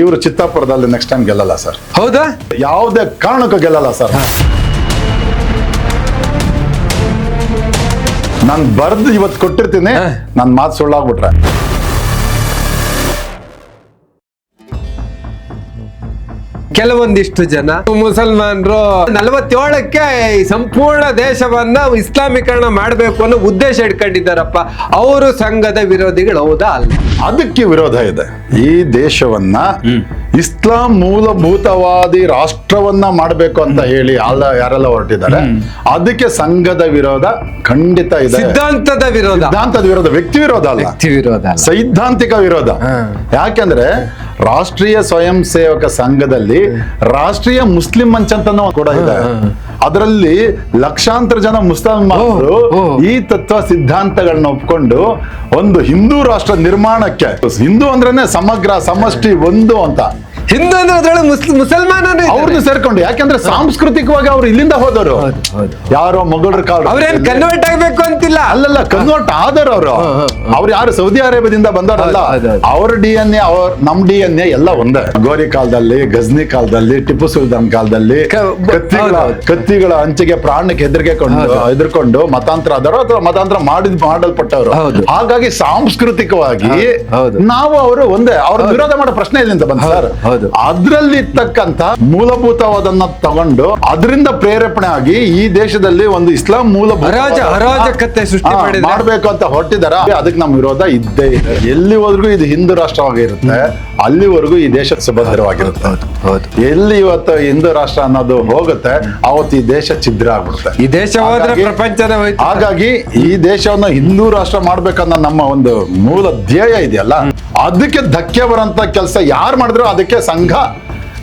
ಇವರು ಚಿತ್ತಾಪುರದಲ್ಲಿ next time ಗೆಲ್ಲಲ್ಲ ಸರ್ ಹೌದಾ? ಯಾವುದೇ ಕಾರಣಕ್ಕೂ ಗೆಲ್ಲಲ್ಲ ಸರ್ ನಾನು ಬರ್ದು ಇವತ್ತು ಕೊಟ್ಟಿರ್ತೀನಿ. ನನ್ನ ಮಾತು ಸುಳ್ಳಾಗ್ಬಿಟ್ರೆ. ಕೆಲವೊಂದಿಷ್ಟು ಜನ ಮುಸಲ್ಮಾನರು ನಲವತ್ತೇಳಕ್ಕೆ ಈ ಸಂಪೂರ್ಣ ದೇಶವನ್ನ ಇಸ್ಲಾಮೀಕರಣ ಮಾಡಬೇಕು ಅನ್ನೋ ಉದ್ದೇಶ ಇಟ್ಕೊಂಡಿದ್ದಾರಪ್ಪ. ಅವರು ಸಂಘದ ವಿರೋಧಿಗಳು ಹೌದಾ ಅಲ್ಲ? ಅದಕ್ಕೆ ವಿರೋಧ ಇದೆ. ಈ ದೇಶವನ್ನ ಇಸ್ಲಾಂ ಮೂಲಭೂತವಾದಿ ರಾಷ್ಟ್ರವನ್ನ ಮಾಡಬೇಕು ಅಂತ ಹೇಳಿ ಅಲ್ಲ ಯಾರೆಲ್ಲ ಹೊರಟಿದ್ದಾರೆ ಅದಕ್ಕೆ ಸಂಘದ ವಿರೋಧ ಖಂಡಿತ ಇದೆ. ಸಿದ್ಧಾಂತದ ವಿರೋಧ. ಸಿದ್ಧಾಂತದ ವಿರೋಧ ವ್ಯಕ್ತಿ ವಿರೋಧ ಅಲ್ಲ. ವ್ಯಕ್ತಿ ವಿರೋಧ ಸೈದ್ಧಾಂತಿಕ ವಿರೋಧ. ಯಾಕೆಂದ್ರೆ ರಾಷ್ಟ್ರೀಯ ಸ್ವಯಂ ಸೇವಕ ಸಂಘದಲ್ಲಿ ರಾಷ್ಟ್ರೀಯ ಮುಸ್ಲಿಂ ಮಂಚ್ ಅಂತ ಕೂಡ ಇದೆ. ಅದರಲ್ಲಿ ಲಕ್ಷಾಂತರ ಜನ ಮುಸಲ್ಮಾನರು. ಈ ತತ್ವ ಸಿದ್ಧಾಂತಗಳನ್ನ ಒಪ್ಕೊಂಡು ಒಂದು ಹಿಂದೂ ರಾಷ್ಟ್ರ ನಿರ್ಮಾಣಕ್ಕೆ ಹಿಂದೂ ಅಂದ್ರೇನೆ ಸಮಗ್ರ ಸಮಷ್ಟಿ ಒಂದು ಅಂತ. ಹಿಂದೂ ಅಂದ್ರೆ ಅದ್ರೊಳಗೆ ಮುಸ್ಲಿಂ ಮುಸಲ್ಮಾನರು ಅವ್ರದ್ದು ಸೇರ್ಕೊಂಡು ಯಾಕಂದ್ರೆ ಸಾಂಸ್ಕೃತಿಕವಾಗಿ ಅವ್ರು ಇಲ್ಲಿಂದ ಹೋದವರು. ಹೌದು, ಹೌದು. ಯಾರೋ ಮೊಘಲರ ಕಾಲ ಅವ್ರೇನ್ ಕನ್ವರ್ಟ್ ಆಗ್ಬೇಕು ಅಂತಿಲ್ಲ. ಅಲ್ಲಲ್ಲ ಕನ್ವರ್ಟ್ ಆದವ್ರು ಅವರು. ಅವ್ರು ಯಾರು ಸೌದಿ ಅರೇಬಿಯಾದಿಂದ ಬಂದವರಲ್ಲ. ಅವ್ರ ಡಿ ಎನ್ ಎ ಅವ್ರ ನಮ್ ಡಿ ಎನ್ ಎ ಎಲ್ಲ ಒಂದೇ. ಗೋರಿ ಕಾಲದಲ್ಲಿ ಗಜ್ನಿ ಕಾಲದಲ್ಲಿ ಟಿಪ್ಪು ಸುಲ್ತಾನ್ ಕಾಲದಲ್ಲಿ ಕತ್ತಿಗಳ. ಕತ್ತಿಗಳ ಅಂಚಿಗೆ ಪ್ರಾಣಕ್ಕೆ ಹೆದರಿಕೆ ಕೊಂಡು ಹೆದರ್ಕೊಂಡು ಮತಾಂತರ ಆದವರು ಅಥವಾ ಮತಾಂತರ ಮಾಡಿದ್ ಮಾಡಲ್ಪಟ್ಟವರು. ಹಾಗಾಗಿ ಸಾಂಸ್ಕೃತಿಕವಾಗಿ. ನಾವು ಅವರು ಒಂದೇ. ಅವ್ರ ವಿರೋಧ ಮಾಡೋ ಪ್ರಶ್ನೆ ಇಲ್ಲಿಂದ ಬಂದ ಸರ್. ಹೌದು. ಅದ್ರಲ್ಲಿ ಇರ್ತಕ್ಕಂತ ಮೂಲಭೂತವಾದನ್ನ ತಗೊಂಡು ಅದರಿಂದ ಪ್ರೇರೇಪಣೆ ಆಗಿ ಈ ದೇಶದಲ್ಲಿ ಒಂದು ಇಸ್ಲಾಂ ಮೂಲಭೂತ ಅರಾಜ ಅರಾಜಕತೆ ಸೃಷ್ಟಿ ಮಾಡಬೇಕು ಅಂತ ಹೊರಟಿದಾರ. ಅದಕ್ಕೆ ನಮ್ ವಿರೋಧ ಇದ್ದೇ ಇದೆ. ಎಲ್ಲಿವರೆಗೂ ಇದು ಹಿಂದೂ ರಾಷ್ಟ್ರವಾಗಿರುತ್ತೆ ಅಲ್ಲಿವರೆಗೂ ಈ ದೇಶ ಸುಭದ್ರವಾಗಿರುತ್ತೆ. ಎಲ್ಲಿ ಇವತ್ತು ಹಿಂದೂ ರಾಷ್ಟ್ರ ಅನ್ನೋದು ಹೋಗುತ್ತೆ ಅವತ್ತು ಈ ದೇಶ ಛಿದ್ರ ಆಗ್ಬಿಡುತ್ತೆ. ಈ ದೇಶ ಪ್ರಪಂಚದ ಹಾಗಾಗಿ- ಹಾಗಾಗಿ ಈ ದೇಶವನ್ನ ಹಿಂದೂ ರಾಷ್ಟ್ರ ಮಾಡ್ಬೇಕನ್ನೋ ನಮ್ಮ ಒಂದು ಮೂಲ ಧ್ಯೇಯ ಇದೆಯಲ್ಲ ಅದಕ್ಕೆ ಧಕ್ಕೆ ಬರಂತ ಕೆಲಸ ಯಾರು ಮಾಡಿದ್ರು ಅದಕ್ಕೆ ಸಂಘ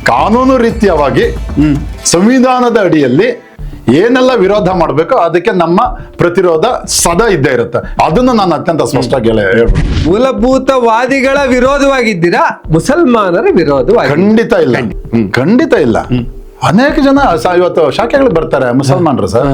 ಕಾನೂನು ರೀತಿಯವಾಗಿ ಸಂವಿಧಾನದ ಅಡಿಯಲ್ಲಿ ಏನೆಲ್ಲ ವಿರೋಧ ಮಾಡಬೇಕು ಅದಕ್ಕೆ ನಮ್ಮ ಪ್ರತಿರೋಧ ಸದಾ ಇದ್ದೇ ಇರುತ್ತೆ. ಅದನ್ನು ನಾನು ಅತ್ಯಂತ ಸ್ಪಷ್ಟವಾಗಿ ಮೂಲಭೂತವಾದಿಗಳ ವಿರೋಧವಾಗಿದ್ದೀರಾ? ಮುಸಲ್ಮಾನರ ವಿರೋಧವಾಗಿ ಖಂಡಿತ ಇಲ್ಲ. ಖಂಡಿತ ಇಲ್ಲ. ಅನೇಕ ಜನ ಇವತ್ತು ಶಾಖೆಗಳಿಗೆ ಬರ್ತಾರೆ ಮುಸಲ್ಮಾನರು ಸರ್.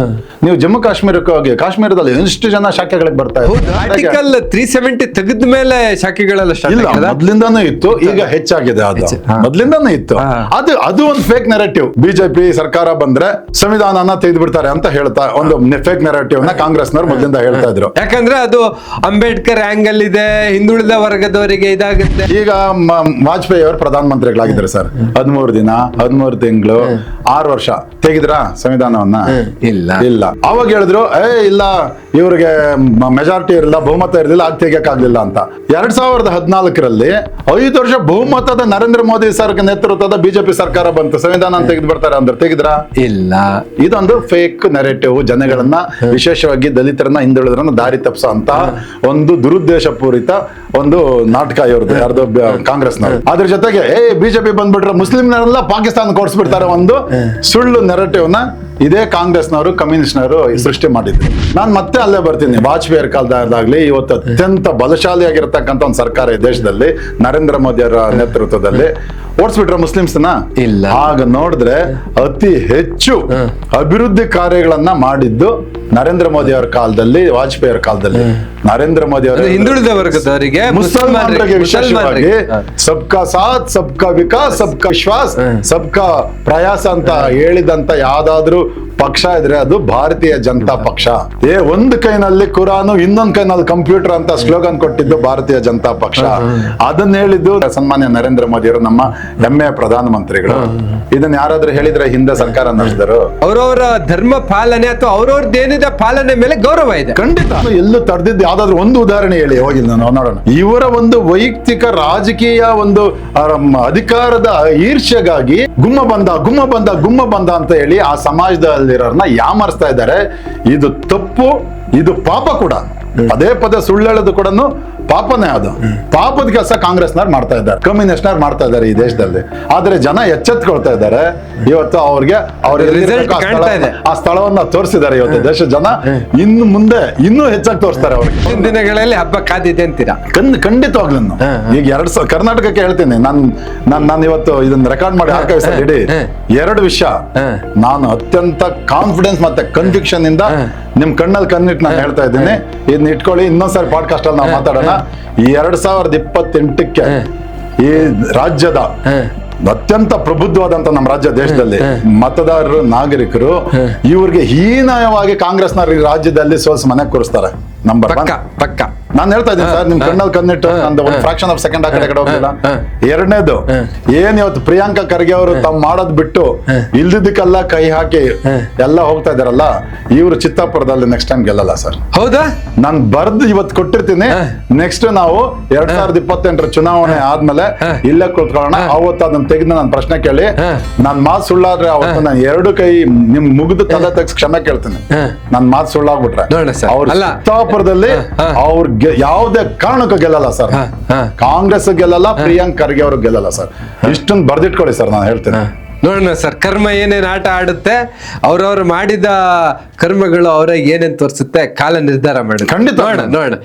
ನೀವು ಜಮ್ಮು ಕಾಶ್ಮೀರಕ್ಕೆ ಹೋಗಿ ಕಾಶ್ಮೀರದಲ್ಲಿ ಎಷ್ಟು ಜನ ಶಾಖೆಗಳಿಗೆ ಬರ್ತಾ ಇದೆ ಆರ್ಟಿಕಲ್ ತ್ರೀ ಸೆವೆಂಟಿ ತೆಗೆದ ಮೇಲೆ ಶಾಖೆಗಳೆಲ್ಲ ಇಲ್ಲ? ಮೊದ್ಲಿಂದಾನು ಇತ್ತು ಈಗ ಹೆಚ್ಚಾಗಿದೆ ಅದು. ಮೊದ್ಲಿಂದಾನು ಇತ್ತು. ಅದು ಅದು ಒಂದು ಫೇಕ್ ನೆರೆಟಿವ್ ಬಿಜೆಪಿ ಸರ್ಕಾರ ಬಂದ್ರೆ ಸಂವಿಧಾನನ ತೆಗೆದು ಬಿಡ್ತಾರೆ ಅಂತ ಹೇಳ್ತಾ ಒಂದು ಫೇಕ್ ನೆರೆಟಿವ್ನ ಕಾಂಗ್ರೆಸ್ನವ್ರು ಮೊದ್ಲಿಂದ ಹೇಳ್ತಾ ಇದ್ರು. ಯಾಕಂದ್ರೆ ಅದು ಅಂಬೇಡ್ಕರ್ ಆಂಗಲ್ ಇದೆ ಹಿಂದುಳಿದ ವರ್ಗದವರಿಗೆ ಇದಾಗುತ್ತೆ. ಈಗ ವಾಜಪೇಯಿ ಅವರು ಪ್ರಧಾನ ಮಂತ್ರಿಗಳಾಗಿದ್ದಾರೆ ಸರ್. ಹದಿಮೂರು ದಿನ ಹದಿಮೂರು ತಿಂಗಳು ಆರು ವರ್ಷ ತೆಗಿದ್ರಾ ಸಂವಿಧಾನವನ್ನ? ಇಲ್ಲ. ಇಲ್ಲ. ಅವಾಗ ಹೇಳಿದ್ರು ಏ ಇಲ್ಲ ಇವ್ರಿಗೆ ಮೆಜಾರಿಟಿ ಇರಲಿಲ್ಲ ಬಹುಮತ ಇರಲಿಲ್ಲ ಅದ್ ತೆಗಿಯಕ್ಕಾಗ್ಲಿಲ್ಲ ಅಂತ. ಎರಡ್ ಸಾವಿರದ ಹದಿನಾಲ್ಕರಲ್ಲಿ ಐದು ವರ್ಷ ಬಹುಮತದ ನರೇಂದ್ರ ಮೋದಿ ಸರ್ ನೇತೃತ್ವದ ಬಿಜೆಪಿ ಸರ್ಕಾರ ಬಂತು. ಸಂವಿಧಾನ ತೆಗೆದು ಬರ್ತಾರೆ ಅಂದ್ರೆ ತೆಗೆದ್ರ? ಇಲ್ಲ. ಇದೊಂದು ಫೇಕ್ ನೆರೆಟಿವ್ ಜನಗಳನ್ನ ವಿಶೇಷವಾಗಿ ದಲಿತರನ್ನ ಹಿಂದುಳಿದ್ರನ್ನ ದಾರಿ ತಪ್ಪಿಸೋ ಅಂತ ಒಂದು ದುರುದ್ದೇಶ ಪೂರಿತ ಒಂದು ನಾಟಕ ಇವ್ರದ್ದು ಯಾರ್ದು ನ ಅದ್ರ ಜೊತೆಗೆ ಏ ಬಿಜೆಪಿ ಬಂದ್ಬಿಟ್ರೆ ಮುಸ್ಲಿಂನೆಲ್ಲ ಪಾಕಿಸ್ತಾನ ಕೊಡಿಸ್ಬಿಡ್ತಾರೆ ಒಂದು ಸುಳ್ಳು ನೆರೆಟಿವ್ನ ಇದೇ ಕಾಂಗ್ರೆಸ್ನವರು, ಕಮ್ಯುನಿಸ್ಟ್ನವರು ಸೃಷ್ಟಿ ಮಾಡಿದ್ರು. ನಾನು ಮತ್ತೆ ಅಲ್ಲೇ ಬರ್ತೀನಿ. ವಾಜಪೇಯಿ ಕಾಲದಾಗ್ಲಿ ಇವತ್ತು ಅತ್ಯಂತ ಬಲಶಾಲಿಯಾಗಿರ್ತಕ್ಕಂಥ ಒಂದು ಸರ್ಕಾರ ಈ ದೇಶದಲ್ಲಿ, ನರೇಂದ್ರ ಮೋದಿ ಅವರ ನೇತೃತ್ವದಲ್ಲಿ. ಓಡಿಸ್ಬಿಟ್ರೆ ಮುಸ್ಲಿಮ್ಸ್ನ? ಇಲ್ಲ. ಆಗ ನೋಡಿದ್ರೆ ಅತಿ ಹೆಚ್ಚು ಅಭಿವೃದ್ಧಿ ಕಾರ್ಯಗಳನ್ನ ಮಾಡಿದ್ದು ನರೇಂದ್ರ ಮೋದಿ ಅವರ ಕಾಲದಲ್ಲಿ ವಾಜಪೇಯಿ ಅವರ ಕಾಲದಲ್ಲಿ. ನರೇಂದ್ರ ಮೋದಿ ಅವರ ಹಿಂದುಳಿದ ವರ್ಗದವರಿಗೆ ಮುಸಲ್ಮಾನರಿಗೆ ವಿಶೇಷವಾಗಿ ಸಬ್ ಸಬ್ಕಾ ಸಾಥ್ ಸಬ್ಕಾ ವಿಕಾಸ್ ಸಬ್ಕಾ ವಿಶ್ವಾಸ್ ಸಬ್ಕಾ ಪ್ರಯಾಸ ಅಂತ ಹೇಳಿದಂತ ಯಾವ್ದಾದ್ರು ಪಕ್ಷ ಇದ್ರೆ ಅದು ಭಾರತೀಯ ಜನತಾ ಪಕ್ಷ. ಏ ಒಂದ್ ಕೈನಲ್ಲಿ ಕುರಾನು ಇನ್ನೊಂದ್ ಕೈನಲ್ಲಿ ಕಂಪ್ಯೂಟರ್ ಅಂತ ಸ್ಲೋಗನ್ ಕೊಟ್ಟಿದ್ದು ಭಾರತೀಯ ಜನತಾ ಪಕ್ಷ. ಅದನ್ನ ಹೇಳಿದ್ದು ಸನ್ಮಾನ್ಯ ನರೇಂದ್ರ ಮೋದಿ ಅವರು ನಮ್ಮ ಹೆಮ್ಮೆಯ ಪ್ರಧಾನಮಂತ್ರಿಗಳು. ಇದನ್ನ ಯಾರಾದ್ರೂ ಹೇಳಿದ್ರೆ ಹಿಂದೆ ಸರ್ಕಾರ ನಡೆಸಿದರು? ಅವರವರ ಧರ್ಮ ಪಾಲನೆ ಅಥವಾ ಅವ್ರವ್ರದ್ದೇನಿದೆ ಪಾಲನೆ ಮೇಲೆ ಗೌರವ ಇದೆ. ಖಂಡಿತ. ಎಲ್ಲೂ ತಡೆದಿದ್ದು ಯಾವ್ದಾದ್ರು ಒಂದು ಉದಾಹರಣೆ ಹೇಳಿ ಹೋಗಿ ನಾನು ನೋಡೋಣ. ಇವರ ಒಂದು ವೈಯಕ್ತಿಕ ರಾಜಕೀಯ ಒಂದು ಅಧಿಕಾರದ ಈರ್ಷೆಗಾಗಿ ಗುಮ್ಮ ಬಂದ ಗುಮ್ಮ ಬಂದ ಗುಮ್ಮ ಬಂದ ಅಂತ ಹೇಳಿ ಆ ಸಮಾಜದಲ್ಲಿರೋರ್ನ ಯಾಮರ್ಸ್ತಾ ಇದ್ದಾರೆ. ಇದು ತಪ್ಪು ಇದು ಪಾಪ ಕೂಡ. ಪದೇ ಪದೇ ಸುಳ್ಳು ಹೇಳೋದು ಕೂಡ ಪಾಪನೇ ಅದು. ಪಾಪದ ಕೆಲಸ ಕಾಂಗ್ರೆಸ್ನವ್ರು ಮಾಡ್ತಾ ಇದ್ದಾರೆ. ಕಮ್ಯುನಿಸ್ಟ್ನವ್ರು ಮಾಡ್ತಾ ಇದ್ದಾರೆ ಈ ದೇಶದಲ್ಲಿ. ಆದ್ರೆ ಜನ ಎಚ್ಚೆತ್ಕೊಳ್ತಾ ಇದ್ದಾರೆ. ಇವತ್ತು ಅವ್ರಿಗೆ ಅವ್ರ. ಆ ಸ್ಥಳವನ್ನ ತೋರಿಸಿದ್ದಾರೆ ಇವತ್ತು ದೇಶ ಜನ. ಇನ್ನು ಮುಂದೆ ಇನ್ನೂ ಹೆಚ್ಚಾಗಿ ತೋರಿಸ್ತಾರೆ ಅವ್ರಿಗೆ ದಿನಗಳಲ್ಲಿ ಹಬ್ಬ ಕಾದಿದೆ ಅಂತೀರಾ? ಖಂಡಿತ ಖಂಡಿತವಾಗ್ಲೂ ಈಗ ಎರಡ್ ಸಾವಿರ ಕರ್ನಾಟಕಕ್ಕೆ ಹೇಳ್ತೀನಿ. ನಾನ್ ನಾನ್ ನಾನು ಇವತ್ತು ಇದನ್ನ ರೆಕಾರ್ಡ್ ಮಾಡಿ ಹಾಕಿ ಇಡೀ. ಎರಡು ವಿಷಯ. ನಾನು ಅತ್ಯಂತ ಕಾನ್ಫಿಡೆನ್ಸ್ ಮತ್ತೆ ಕನ್ವಿಕ್ಷನ್ ಇಂದ ನಿಮ್ ಕಣ್ಣಲ್ಲಿ ಕಣ್ಣಿಟ್ಟು ನಾನು ಹೇಳ್ತಾ ಇದ್ದೀನಿ. ಇದನ್ನ ಇಟ್ಕೊಳ್ಳಿ. ಇನ್ನೊಂದ್ಸರಿ ಪಾಡ್ಕಾಸ್ಟ್ ಅಲ್ಲಿ ನಾವು ಮಾತಾಡೋಣ. ಎರಡ್ ಸಾವಿರದ ಇಪ್ಪತ್ತೆಂಟಕ್ಕೆ ಈ ರಾಜ್ಯದ ಅತ್ಯಂತ ಪ್ರಬುದ್ಧವಾದಂತ ನಮ್ಮ ರಾಜ್ಯ ದೇಶದಲ್ಲಿ ಮತದಾರರು ನಾಗರಿಕರು ಇವ್ರಿಗೆ ಹೀನಾಯವಾಗಿ ಕಾಂಗ್ರೆಸ್ನ ಈ ರಾಜ್ಯದಲ್ಲಿ ಸೋಲ್ಸ್ ಮನೆ ಕೂರಿಸ್ತಾರೆ. ನಂಬರ್ ಪಕ್ಕ ಪಕ್ಕ. ನಾನು ಹೇಳ್ತಾ ಇದ್ದೀನಿ ಸರ್ ನಿಮ್ ಕಣ್ಣಲ್ಲಿ ಕಣ್ಣಿಟ್ಟು ನಂದು ಒಂದು ಫ್ರಾಕ್ಷನ್ ಆಫ್ ಸೆಕೆಂಡ್ ಆ ಕಡೆ ಕಡೆ ಹೋಗಿಲ್ಲ ಎರಡನೇದು ಏನ್ ಇವತ್ತು ಪ್ರಿಯಾಂಕಾ ಖರ್ಗೆ ಅವರು ತಮ್ಮ ಮಾಡೋದ್ ಬಿಟ್ಟು ಇಲ್ದಿದ್ದಕ್ಕೆಲ್ಲ ಕೈ ಹಾಕಿ ಎಲ್ಲ ಹೋಗ್ತಾ ಇದಾರಲ್ಲ ಇವರು ಚಿತ್ತಾಪುರದಲ್ಲಿ ನೆಕ್ಸ್ಟ್ ಟೈಮ್ ಗೆಲ್ಲಲ್ಲ ಸರ್. ಹೌದಾ? ನಾನು ಬರ್ದು ಇವತ್ತು ಕೊಟ್ಟಿರ್ತೀನಿ. ನೆಕ್ಸ್ಟ್ ನಾವು ಎರಡ್ ಸಾವಿರದ ಇಪ್ಪತ್ತೆಂಟರ ಚುನಾವಣೆ ಆದ್ಮೇಲೆ ಇಲ್ಲೇ ಕುತ್ಕೊಳ್ಳೋಣ. ಅವತ್ತು ಅದನ್ನ ತೆಗೆದು ನಾನು ಪ್ರಶ್ನೆ ಕೇಳಿ. ನಾನ್ ಮಾತು ಸುಳ್ಳಾದ್ರೆ ಅವತ್ತು ನಾನು ಎರಡು ಕೈ ನಿಮ್ ಮುಗಿದು ತಲೆ ತೆಗ್ಸ್ ಕ್ಷಮೆ ಕೇಳ್ತೀನಿ. ನನ್ ಮಾತು ಸುಳ್ಳಾಗ್ಬಿಟ್ರೆ. ಅವ್ರ. ಚಿತ್ತಾಪುರದಲ್ಲಿ ಅವ್ರ ಯಾವುದೇ ಕಾರಣಕ್ಕೂ ಗೆಲ್ಲಲ್ಲ ಸರ್. ಕಾಂಗ್ರೆಸ್ ಗೆಲ್ಲಲ್ಲ ಪ್ರಿಯಾಂಕ್ ಖರ್ಗೆ ಅವ್ರಿಗೆ ಗೆಲ್ಲಲ್ಲ ಸರ್. ಇಷ್ಟೊಂದು ಬರ್ದಿಟ್ಕೊಳ್ಳಿ ಸರ್ ನಾನು ಹೇಳ್ತೇನೆ. ನೋಡೋಣ ಸರ್ ಕರ್ಮ ಏನೇನು ಆಟ ಆಡುತ್ತೆ ಅವ್ರವ್ರು ಮಾಡಿದ ಕರ್ಮಗಳು ಅವ್ರಿಗೆ ಏನೇನು ತೋರಿಸುತ್ತೆ ಕಾಲ ನಿರ್ಧಾರ ಮಾಡಿ ಖಂಡಿತ. ನೋಡೋಣ ನೋಡೋಣ.